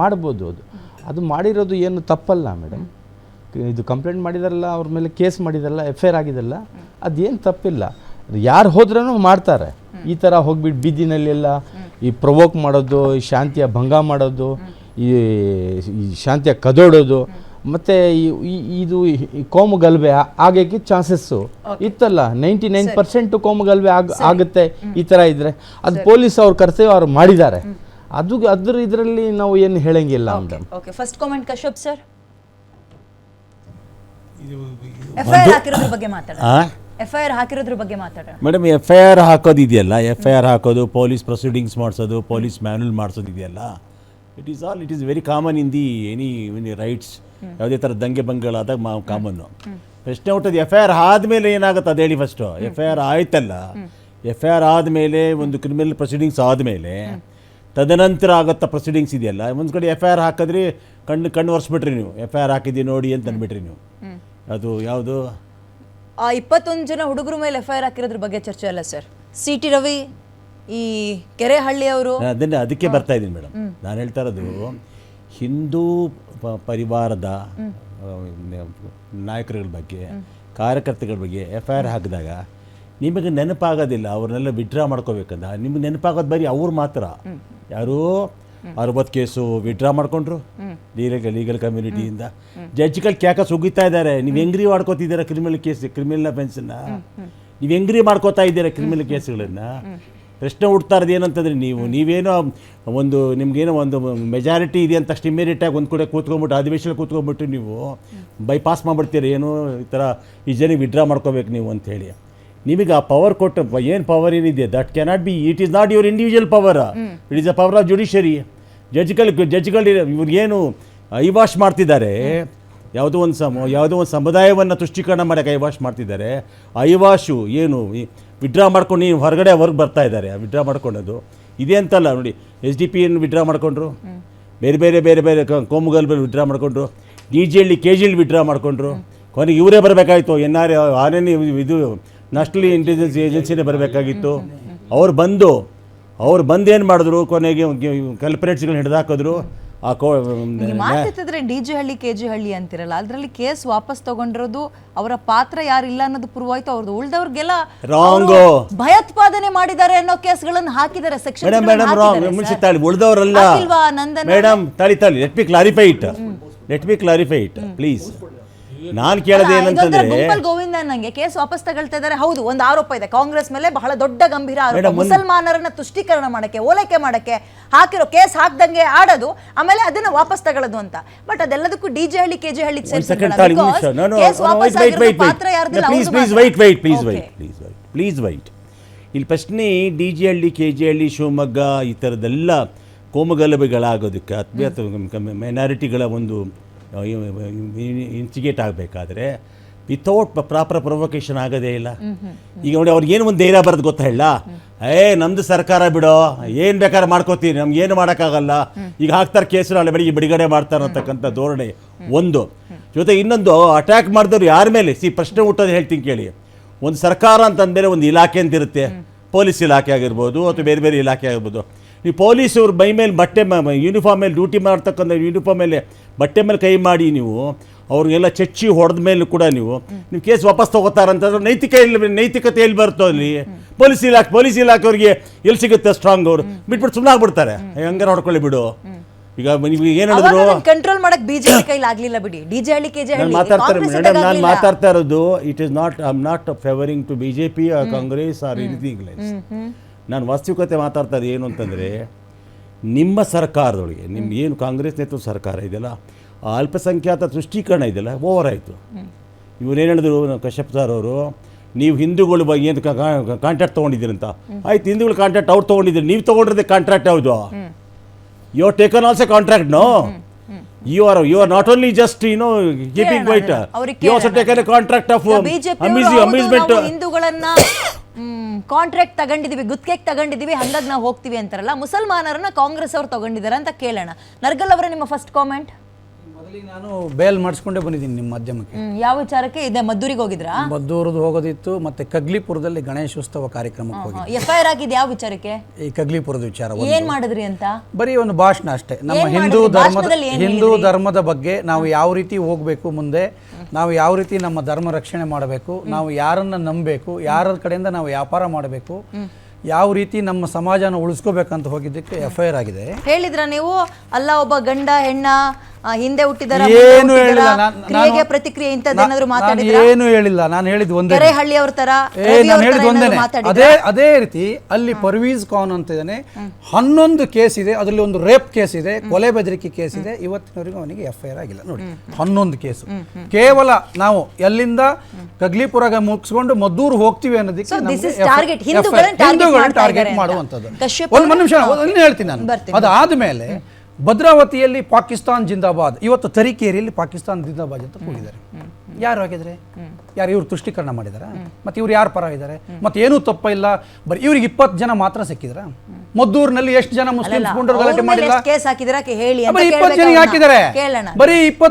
ಮಾಡ್ಬೋದು ಅದು. ಅದು ಮಾಡಿರೋದು ಏನು ತಪ್ಪಲ್ಲ ಮೇಡಮ್. ಇದು ಕಂಪ್ಲೇಂಟ್ ಮಾಡಿದಾರಲ್ಲ ಅವ್ರ ಮೇಲೆ ಕೇಸ್ ಮಾಡಿದಾರಲ್ಲ ಎಫ್ ಐ ಆರ್ ಆಗಿದೆಲ್ಲ ಅದೇನು ತಪ್ಪಿಲ್ಲ ಯಾರು ಹೋದ್ರೂ ಮಾಡ್ತಾರೆ. ಈ ಥರ ಹೋಗ್ಬಿಟ್ಟು ಬೀದಿನಲ್ಲೆಲ್ಲ ಈ ಪ್ರವೋಕ್ ಮಾಡೋದು ಈ ಶಾಂತಿಯ ಭಂಗ ಮಾಡೋದು ಈ ಈ ಶಾಂತಿಯ ಕದೋಡೋದು ಮತ್ತು ಇದು ಈ ಕೋಮು ಗಲಭೆ ಆಗೋಕೆ ಆಗಕ್ಕೆ ಚಾನ್ಸಸ್ಸು ಇತ್ತಲ್ಲ. ನೈಂಟಿ ನೈನ್ ಪರ್ಸೆಂಟ್ ಕೋಮು ಗಲಭೆ ಆಗ ಆಗುತ್ತೆ ಈ ಥರ ಇದ್ರೆ. ಅದು ಪೊಲೀಸ್ ಅವ್ರ ಕರ್ತವ್ಯ ಅವ್ರು ಮಾಡಿದ್ದಾರೆ. ಅದು ಅದ್ರ ಇದರಲ್ಲಿ ನಾವು ಏನು ಹೇಳಂಗಿಲ್ಲ madam okay first comment Kashyap sir F I R ಹಾಕಿರೋದ್ರ ಬಗ್ಗೆ ಮಾತಾಡೋಣ. ಎಫ್ ಐ ಆರ್ ಹಾಕಿರೋದ್ರ ಬಗ್ಗೆ ಮಾತಾಡೋಣ. ಮೇಡಮ್ ಎಫ್ ಐ ಆರ್ ಹಾಕೋದು ಇದೆಯಲ್ಲ ಎಫ್ ಐ ಆರ್ ಹಾಕೋದು ಪೊಲೀಸ್ ಪ್ರೊಸೀಡಿಂಗ್ಸ್ ಮಾಡಿಸೋದು ಪೊಲೀಸ್ ಮ್ಯಾನ್ಯಲ್ ಮಾಡಿಸೋದು ಇದೆಯಲ್ಲ it is all it is very common in the any any riots ಯಾವುದೇ ಥರ ದಂಗೆ ಬಂಗಾಳಾದಾಗ ಮಾ ಕಾಮನ್ನು ಪ್ರಶ್ನೆ ಹುಟ್ಟೋದು ಎಫ್ ಐ ಆರ್ ಆದಮೇಲೆ ಏನಾಗುತ್ತೆ ಅದು ಹೇಳಿ ಫಸ್ಟು ಎಫ್ ಐ ಆರ್ ಆಯ್ತಲ್ಲ? ಎಫ್ ಐ ಆರ್ ಆದಮೇಲೆ ಒಂದು ಕ್ರಿಮಿನಲ್ ಪ್ರೊಸೀಡಿಂಗ್ಸ್ ಆದಮೇಲೆ ತದನಂತರ ಆಗುತ್ತಾ ಪ್ರೊಸೀಡಿಂಗ್ಸ್ ಇದೆಯಲ್ಲ. ಒಂದು ಕಡೆ ಎಫ್ ಐ ಆರ್ ಹಾಕಿದ್ರಿ ಕಣ್ಣು ಕಣ್ಣು ಒರೆಸ್ಬಿಟ್ರಿ ನೀವು. ಎಫ್ ಐ ಆರ್ ಹಾಕಿದ್ದೀವಿ ನೋಡಿ ಅಂತ ಅಂದ್ಬಿಟ್ರಿ ನೀವು. ಅದು ಯಾವುದು? ಆ ಇಪ್ಪತ್ತೊಂದು ಜನ ಹುಡುಗರ ಮೇಲೆ ಎಫ್ ಐ ಆರ್ ಹಾಕಿರೋದ್ರ ಬಗ್ಗೆ ಚರ್ಚೆ ಅಲ್ಲ ಸರ್. ಸಿ ಟಿ ರವಿ ಈ ಕೆರೆಹಳ್ಳಿ ಅವರು. ಅದನ್ನ ಅದಕ್ಕೆ ಬರ್ತಾ ಇದ್ದೀನಿ ಮೇಡಮ್. ನಾನು ಹೇಳ್ತಾ ಇರೋದು ಹಿಂದೂ ಪರಿವಾರದ ನಾಯಕರುಗಳ ಬಗ್ಗೆ ಕಾರ್ಯಕರ್ತರ ಬಗ್ಗೆ ಎಫ್ ಐ ಆರ್ ಹಾಕಿದಾಗ ನಿಮಗೆ ನೆನಪಾಗೋದಿಲ್ಲ ಅವ್ರನ್ನೆಲ್ಲ ವಿಡ್ರಾ ಮಾಡ್ಕೋಬೇಕಂದ ನಿಮ್ಗೆ ನೆನಪಾಗೋದು ಬರೀ ಅವ್ರು ಮಾತ್ರ. ಯಾರು? ಅರವತ್ತು ಕೇಸು ವಿಡ್ರಾ ಮಾಡ್ಕೊಂಡ್ರು. ಲೀಗಲ್ ಲೀಗಲ್ ಕಮ್ಯುನಿಟಿಯಿಂದ ಜಡ್ಜ್ಗಳು ಕ್ಯಾಕಸ್ ಉಗಿತಾ ಇದ್ದಾರೆ. ನೀವು ಹೆಂಗ್ರಿ ಮಾಡ್ಕೋತಿದ್ದೀರಾ ಕ್ರಿಮಿನಲ್ ಕೇಸ್ ಕ್ರಿಮಿನಲ್ ಅಫೆನ್ಸನ್ನ ನೀವು ಹೆಂಗ್ರಿ ಮಾಡ್ಕೋತಾ ಇದ್ದೀರಾ ಕ್ರಿಮಿನಲ್ ಕೇಸ್ಗಳನ್ನ ಪ್ರಶ್ನೆ ಹುಡ್ತಾ ಇರೋದು ಏನಂತಂದ್ರೆ ನೀವು ನೀವೇನೋ ಒಂದು ನಿಮ್ಗೇನೋ ಒಂದು ಮೆಜಾರಿಟಿ ಇದೆ ಅಂತ ತಕ್ಷಣ ಇಮಿಡಿಯೇಟಾಗಿ ಒಂದು ಕೂಡ ಕೂತ್ಕೊಂಡ್ಬಿಟ್ಟು ಅಧಿವೇಶನ ಕೂತ್ಕೊಂಡ್ಬಿಟ್ಟು ನೀವು ಬೈಪಾಸ್ ಮಾಡ್ಬಿಡ್ತೀರಿ? ಏನು ಈ ಥರ ಈ ಜನಿಗೆ ವಿಡ್ರಾ ಮಾಡ್ಕೋಬೇಕು ನೀವು ಅಂತೇಳಿ ನಿಮಗೆ ಆ ಪವರ್ ಕೊಟ್ಟ ಏನು ಪವರ್ ಏನಿದೆ? That cannot be it is not your individual power it is a power of judiciary ಜಡ್ಜ್ಗಳು ಜಡ್ಜ್ಗಳು ಇವ್ರಿಗೇನು ಐವಾಶ್ ಮಾಡ್ತಿದ್ದಾರೆ. ಯಾವುದೋ ಒಂದು ಸಮ ಯಾವುದೋ ಒಂದು ಸಮುದಾಯವನ್ನು ತುಷ್ಟೀಕರಣ ಮಾಡೋಕ್ಕೆ ಐವಾಶ್ ಮಾಡ್ತಿದ್ದಾರೆ. ಐವಾಶು ಏನು ವಿಡ್ರಾ ಮಾಡ್ಕೊಂಡು ನೀವು ಹೊರಗಡೆ ಹೊರಗೆ ಬರ್ತಾ ಇದ್ದಾರೆ. ವಿಡ್ರಾ ಮಾಡ್ಕೊಂಡದು ಇದೇ ಅಂತಲ್ಲ ನೋಡಿ ಎಸ್ ಡಿ ಪಿ ಏನು ವಿಡ್ರಾ ಮಾಡ್ಕೊಂಡ್ರು? ಬೇರೆ ಬೇರೆ ಬೇರೆ ಬೇರೆ ಕೋಮುಗಲ್ ಬೇರೆ ವಿಡ್ರಾ ಮಾಡ್ಕೊಂಡ್ರು. D G Halli K G Halli withdraw ಮಾಡ್ಕೊಂಡ್ರು. ಕೊನೆಗೆ ಇವರೇ ಬರಬೇಕಾಯ್ತು. ಎನ್ ಆರ್ ಆರ್ ಎನ್ ಇದು ನ್ಯಾಷನಲ್ ಇಂಟೆಲಿಜೆನ್ಸ್ ಏಜೆನ್ಸಿನೇ ಬರಬೇಕಾಗಿತ್ತು. ಅವ್ರು ಬಂದು ಅವ್ರು ಬಂದು ಏನು ಮಾಡಿದ್ರು? ಕೊನೆಗೆ ಕಲ್ಪರೇಟ್ಸ್ಗಳನ್ನ ಹಿಡಿದಾಕಿದ್ರು. ಆ ಕೋ ಮಾತಾಡ್ತಿದ್ರೆ D G Halli K G Halli ಅಂತಿರಲ್ಲ ಅದರಲ್ಲಿ ಕೇಸ್ ವಾಪಸ್ ತಗೊಂಡಿರೋದು ಅವರ ಪಾತ್ರ ಯಾರಿಲ್ಲ ಅನ್ನೋದು ಪ್ರೂವ್ ಆಯ್ತು ಅವ್ರದ್ದು ಉಳ್ದವ್ರಿಗೆಲ್ಲ ರಾಂಗ್ ಭಯೋತ್ಪಾದನೆ ಮಾಡಿದ್ದಾರೆ ಅನ್ನೋ ಕೇಸ್ಗಳನ್ನು ಹಾಕಿದ್ದಾರೆ ಸೆಕ್ಷನ್ ಮೇಡಮ್ ಮೇಡಮ್ ರಾಂಗ್ ಮುನ್ಸಿ ತಾಳಿ ಉಳಿದವರಲ್ಲ. ಹಾಕಿಲ್ವಾ ನಂದನ ಮೇಡಮ್ ತಾಳಿ ತಾಳಿ let me clarify it let me clarify it please ನಾನು ಕೇಳದೆ ಏನಂತಂದ್ರೆ ಗುಂಪಲ್ ಗೋವಿಂದ ನಂಗೆ ಕೇಸ್ ವಾಪಸ್ ತಗೊಳ್ತಾ ಇದ್ದಾರೆ ಹೌದು ಒಂದು ಆರೋಪ ಇದೆ. ಕಾಂಗ್ರೆಸ್ ಮೇಲೆ ಬಹಳ ದೊಡ್ಡ ಗಂಭೀರ ಆರೋಪ. ಮುಸಲ್ಮಾನರನ್ನ ತುಷ್ಟೀಕರಣ ಮಾಡಕ್ಕೆ ಓಲೈಕೆ ಮಾಡಕ್ಕೆ ಹಾಕಿರೋ ಕೇಸ್ ಹಾಕ್ದಂಗೆ ಆಡೋದು ಆಮೇಲೆ ಅದನ್ನ ವಾಪಸ್ ತಗೊಳ್ಳೋದು ಅಂತ. But ಅದೆಲ್ಲದಕ್ಕೂ D J Halli K J Halli please please wait wait please wait please wait please ಇಲ್ಲಿ ಪ್ರಶ್ನೆ D G Halli K G Halli Shivamogga ಈ ಥರದ್ದೆಲ್ಲ ಕೋಮಗಲಭೆಗಳಾಗೋದಕ್ಕೆ ಅಥವಾ ಮೈನಾರಿಟಿಗಳ ಒಂದು ಇನ್ಸಿಗೇಟ್ ಆಗಬೇಕಾದ್ರೆ ವಿತೌಟ್ ಪ್ರಾಪರ್ ಪ್ರೊವೊಕೇಶನ್ ಆಗೋದೇ ಇಲ್ಲ. ಈಗ ನೋಡಿ ಅವ್ರಿಗೆ ಏನು ಒಂದು ಧೈರ್ಯ ಬರೋದು ಗೊತ್ತಾ ಹೇಳ? ಏ ನಮ್ದು ಸರ್ಕಾರ ಬಿಡೋ ಏನು ಬೇಕಾದ್ರೆ ಮಾಡ್ಕೋತೀರಿ ನಮ್ಗೆ ಏನು ಮಾಡೋಕ್ಕಾಗಲ್ಲ. ಈಗ ಹಾಕ್ತಾರೆ ಕೇಸು ನಾಳೆ ಬೆಳಿಗ್ಗೆ ಬಿಡುಗಡೆ ಮಾಡ್ತಾರೆ ಅಂತಕ್ಕಂಥ ಧೋರಣೆ ಒಂದು. ಜೊತೆ ಇನ್ನೊಂದು ಅಟ್ಯಾಕ್ ಮಾಡಿದವ್ರು ಯಾರ ಮೇಲೆ? ಸಿ ಪ್ರಶ್ನೆ ಹುಟ್ಟೋದು ಹೇಳ್ತೀನಿ ಕೇಳಿ. ಒಂದು ಸರ್ಕಾರ ಅಂತಂದರೆ ಒಂದು ಇಲಾಖೆ ಅಂತ ಇರುತ್ತೆ ಪೊಲೀಸ್ ಇಲಾಖೆ ಆಗಿರ್ಬೋದು ಅಥವಾ ಬೇರೆ ಬೇರೆ ಇಲಾಖೆ ಆಗಿರ್ಬೋದು. ನೀವು ಪೊಲೀಸವ್ರ ಮೈ ಮೇಲೆ ಬಟ್ಟೆ ಯೂನಿಫಾರ್ಮ್ ಮೇಲೆ ಡ್ಯೂಟಿ ಮಾಡ್ತಕ್ಕಂಥ ಯೂನಿಫಾರ್ಮ್ ಮೇಲೆ ಬಟ್ಟೆ ಮೇಲೆ ಕೈ ಮಾಡಿ ನೀವು ಅವ್ರಿಗೆಲ್ಲ ಚಚ್ಚಿ ಹೊಡೆದ ಮೇಲೆ ಕೂಡ ನೀವು ನೀವು ಕೇಸ್ ವಾಪಸ್ ತಗೋತಾರಂತಂದ್ರೆ ನೈತಿಕ ಎಲ್ಲಿ ನೈತಿಕತೆ ಎಲ್ಲಿ ಬರ್ತೋ ಅಲ್ಲಿ? ಪೊಲೀಸ್ ಇಲಾಖೆ ಪೊಲೀಸ್ ಇಲಾಖೆಯವ್ರಿಗೆ ಎಲ್ಲಿ ಸಿಗುತ್ತೆ ಸ್ಟ್ರಾಂಗ್ ಅವರು? ಬಿಟ್ಬಿಟ್ಟು ಸುಮ್ಮನೆ ಆಗ್ಬಿಡ್ತಾರೆ. ಹೆಂಗಾರ ಹೊಡ್ಕೊಳ್ಳಿ ಬಿಡು. ಈಗ ಏನು ಹೇಳಿದ್ರು? ಕಂಟ್ರೋಲ್ ಮಾಡಕ್ ಬಿಜೆಪಿ ಕೈಲಿ ಆಗ್ಲಿಲ್ಲ ಬಿಡಿ. D J Halli K J ನಾನು ಮಾತಾಡ್ತಾರೆ ಮೇಡಮ್ ನಾನು. ಮಾತಾಡ್ತಾ ಇರೋದು it is not I am not favouring to BJP P Congress or anything like ನಾನು ವಾಸ್ತವಿಕತೆ ಮಾತಾಡ್ತಾ ಏನು ಅಂತಂದರೆ ನಿಮ್ಮ ಸರ್ಕಾರದೊಳಗೆ ನಿಮ್ಮ ಏನು ಕಾಂಗ್ರೆಸ್ ನೇತೃತ್ವ ಸರ್ಕಾರ ಇದೆಯಲ್ಲ ಆ ಅಲ್ಪಸಂಖ್ಯಾತ ತುಷ್ಟೀಕರಣ ಇದೆಯಲ್ಲ ಓವರ್ ಆಯಿತು. ಇವರೇನು ಹೇಳಿದ್ರು ಕಶ್ಯಪ್ ಸರ್ ಅವರು ನೀವು ಹಿಂದೂಗಳು ಬಗ್ಗೆ ಏನು ಕಾಂಟ್ರಾಕ್ಟ್ ತೊಗೊಂಡಿದ್ದೀರಂತ ಆಯ್ತು ಹಿಂದೂಗಳು ಕಾಂಟ್ರಾಕ್ಟ್ ಅವ್ರು ತೊಗೊಂಡಿದ್ದೀರಿ ನೀವು ತೊಗೊಂಡಿರೋದೇ ಕಾಂಟ್ರಾಕ್ಟ್ ಯಾವುದು? You are taken also contract no you are you are not only just you know keeping white you also taken contract of amusement ಹಿಂದೂಗಳನ್ನ contract ತಗೊಂಡಿದೀವಿ ಗುತ್ತಿಗೆಗೆ ತಗೊಂಡಿದೀವಿ ಹಂಗಾಗಿ ನಾವು ಹೋಗ್ತೀವಿ ಅಂತಾರಲ್ಲ ಮುಸಲ್ಮಾನರನ್ನ ಕಾಂಗ್ರೆಸ್ ಅವರು ತಗೊಂಡಿದ್ದಾರೆ ಅಂತ ಕೇಳೋಣ. ನರ್ಗಲ್ ಅವರ ನಿಮ್ಮ ಫಸ್ಟ್ ಕಾಮೆಂಟ್ ಮೊದಲಿಗೆ ನಾನು ಬೇಲ್ ಮಾಡಿಸ್ಕೊಂಡೇ ಬಂದಿದ್ದೀನಿ ನಿಮ್ಮ ಮಾಧ್ಯಮಕ್ಕೆ. ಯಾವ ವಿಚಾರಕ್ಕೆ? ಇದೆ ಮದ್ದೂರಿಗೆ ಹೋಗಿದ್ರಾ? ಮದ್ದೂರದ್ದು ಹೋಗೋದಿತ್ತು ಮತ್ತೆ ಕಗ್ಲಿಪುರದಲ್ಲಿ ಗಣೇಶೋತ್ಸವ ಕಾರ್ಯಕ್ರಮಕ್ಕೆ ಹೋಗಿ ಎಫ್ ಐ ಆರ್ ಆಗಿದೆ ಯಾವ ವಿಚಾರಕ್ಕೆ? ಈ ಕಗ್ಲಿಪುರದ ವಿಚಾರ ಒಂದು. ಏನ್ ಮಾಡಿದ್ರಿ ಅಂತ? ಬರೀ ಒಂದು ಭಾಷಣ ಅಷ್ಟೇ. ನಮ್ಮ ಏನ್ ಹಿಂದೂ ಮಾಡಿದ್ರಿ? ಧರ್ಮದ ಭಾಷಣದಲ್ಲಿ ಏನ್ ಹಿಂದೂ ಧರ್ಮದ ಬಗ್ಗೆ ನಾವು ಯಾವ ರೀತಿ ಹೋಗಬೇಕು ಮುಂದೆ ನಾವು ಯಾವ ರೀತಿ ನಮ್ಮ ಧರ್ಮ ರಕ್ಷಣೆ ಮಾಡಬೇಕು ನಾವು ಯಾರನ್ನ ನಂಬಬೇಕು ಯಾರ ಕಡೆಯಿಂದ ನಾವು ವ್ಯಾಪಾರ ಮಾಡಬೇಕು ಯಾವ ರೀತಿ ನಮ್ಮ ಸಮಾಜನ ಉಳಿಸ್ಕೋಬೇಕಂತ ಹೋಗಿದ್ದಕ್ಕೆ ಎಫ್ ಐ ಆರ್ ಆಗಿದೆ. ಹೇಳಿದ್ರ ನೀವು? ಅಲ್ಲ ಒಬ್ಬ ಗಂಡ ಹೆಣ್ಣ ಹಿಂದೆ ಹುಟ್ಟಿದರ ಏನು ಹೇಳಿಲ್ಲ. ನಾನು- ಕ್ರಿಯೆಗೆ ನಾನು- ಪ್ರತಿಕ್ರಿಯೆ ಇಂಥದ್ದೇನಾದ್ರು ನಾನು ಮಾತಾಡಿದ್ರ? ಏನು ಹೇಳಿಲ್ಲ. ನಾನು ಹೇಳಿದ್ ಒಂದೇ ಕೆರೆಹಳ್ಳಿ ಅವ್ರ ತರ ಏ ರವಿ ನಾನು ಒಂದೇನೆ. ಮಾತಾಡಿದ್ರ? ಅದೇ ಅದೇ ರೀತಿ ಅಲ್ಲಿ ಪರ್ವೀಸ್ ಖಾನ್ ಅಂತ ಇದ್ದಾನೆ. ಹನ್ನೊಂದು ಕೇಸ್ ಇದೆ. ಅದರಲ್ಲಿ ಒಂದು ರೇಪ್ ಕೇಸ್ ಇದೆ. ಕೊಲೆ ಬೆದರಿಕೆ ಕೇಸ್ ಇದೆ. ಇವತ್ತಿನವರೆಗೂ ಅವನಿಗೆ ಎಫ್ ಐ ಆರ್ ಆಗಿಲ್ಲ ನೋಡಿ ಹನ್ನೊಂದು ಕೇಸು. ಕೇವಲ ನಾವು ಎಲ್ಲಿಂದ ಕಗ್ಲಿಪುರಗ ಮುಗಿಸ್ಕೊಂಡು ಮದ್ದೂರು ಹೋಗ್ತೀವಿ ಅನ್ನೋದಕ್ಕೆ So, this ನಮ್ಗೆ is F- target. ಹಿಂದೂಗಳನ್ನ target ಹಿಂದೂಗಳನ್ನ ಮಾಡ್ತಾ target ಇದ್ದಾರೆ ಅಂತ. ಮಾಡುವಂಥದ್ದು. ಕಶ್ಯಪ್ ಒಂದು ಮನುಷ್ಯ ಹೇಳ್ತೀನಿ ನಾನು. ಬರ್ತೀನಿ. ಅದಾದ್ಮೇಲೆ ಭದ್ರಾವತಿಯಲ್ಲಿ ಪಾಕಿಸ್ತಾನ್ ಜಿಂದಾಬಾದ್. ಇವತ್ತು ತರೀಕೆರೆಯಲ್ಲಿ ಪಾಕಿಸ್ತಾನ್ ಜಿಂದಾಬಾದ್ ಅಂತ ಕೂಗಿದ್ದಾರೆ. ಯಾರು ಆಗಿದ್ರೆ ಯಾರು ಇವ್ರು ತುಷ್ಟೀಕರಣ ಮಾಡಿದಾರ? ಮತ್ತೆ ಇವ್ರು ಯಾರು ಪರ ಇದ್ದಾರೆ ಮತ್ತೆ ಏನೂ ತಪ್ಪ ಇಲ್ಲ. ಬರೀ ಇವ್ರಿಗೆ ಇಪ್ಪತ್ತು ಜನ ಮಾತ್ರ ಸಿಕ್ಕಿದ್ರ? ಮದ್ದೂರಿನಲ್ಲಿ ಎಷ್ಟು ಜನ ಮುಸ್ಲಿಂ ಗಲಾಟೆ ಮಾಡಿಲ್ಲ ಇಪ್ಪತ್ತು. ಹಾಕಿದ್ದಾರೆ ಕೇಳೋಣ. ಬರೀ ಇಪ್ಪತ್ತು